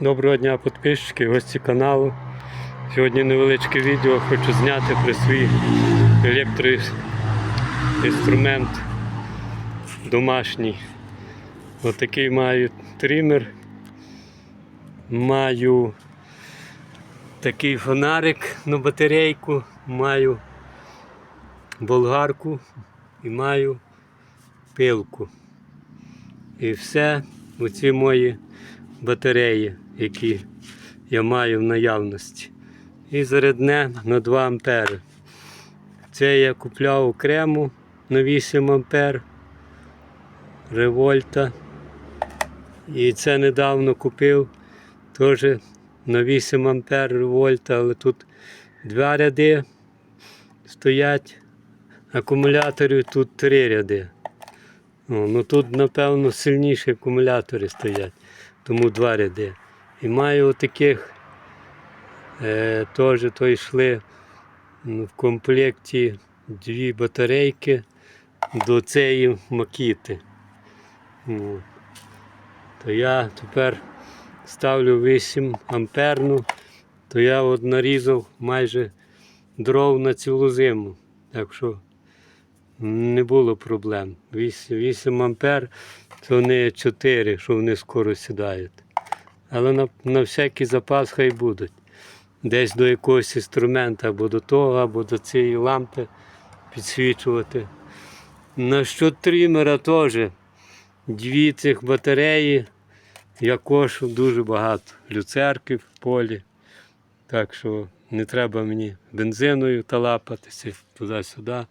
Доброго дня підписчики, гості каналу. Сьогодні невеличке відео хочу зняти про свій електроінструмент домашній. Отакий маю тример. Маю такий фонарик на батарейку, маю болгарку і маю пилку. І все оці мої батареї, які я маю в наявності. І зарядне на 2 ампери. Це я купляв окремо на 8 ампер револьта. І це недавно купив теж на 8 ампер револьта, але тут два ряди стоять акумуляторів, тут три ряди. О, ну тут, напевно, сильніші акумулятори стоять, тому два ряди. І маю таких е, теж то йшли в комплекті дві батарейки до цієї макіти. О. То я тепер ставлю 8 амперну, то я от нарізав майже дров на цілу зиму. Так що не було проблем. 8, 8 ампер це не 4, що вони скоро сідають. Але на, на всякий запас хай будуть. Десь до якогось інструмента, або до того, або до цієї лампи підсвічувати. На що тримера теж. Дві цих батареї. Я кошу дуже багато люцерки в полі. Так що не треба мені бензиною талапатися туди-сюди.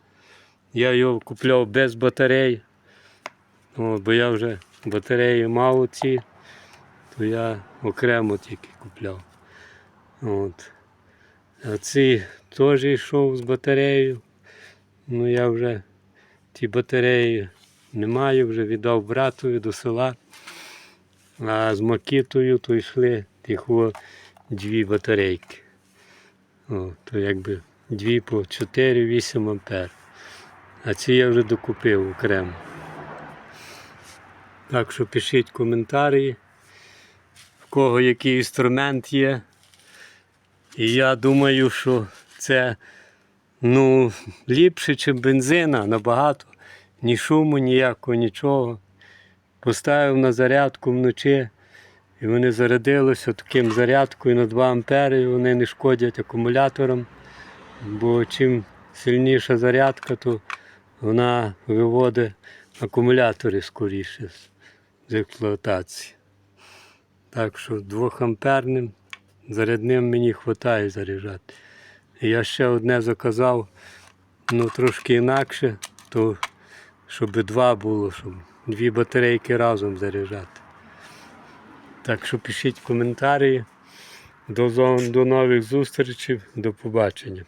Я його купляв без батарей. О, бо я вже батареї мав ці, то я окремо тільки купляв. От. А ці теж йшов з батареєю. Ну я вже ті батареї не маю, вже віддав братові до села. А з макітою то йшли тих дві батарейки. О, то якби дві по 4-8 ампер. А ці я вже докупив окремо. Так що пишіть коментарі, в кого який інструмент є. І я думаю, що це ну, ліпше, ніж бензина набагато. Ні шуму, ніякого, нічого. Поставив на зарядку вночі, і вони зарядилися таким зарядкою на 2 ампери, вони не шкодять акумуляторам. Бо чим сильніша зарядка, то вона виводить акумулятори скоріше з- експлуатації. Так що 2 амперним зарядним мені вистачає заряджати. Я ще одне заказав, ну трошки інакше, то щоб два було, щоб дві батарейки разом заряджати. Так що пишіть коментарі. До, до нових зустрічей, до побачення.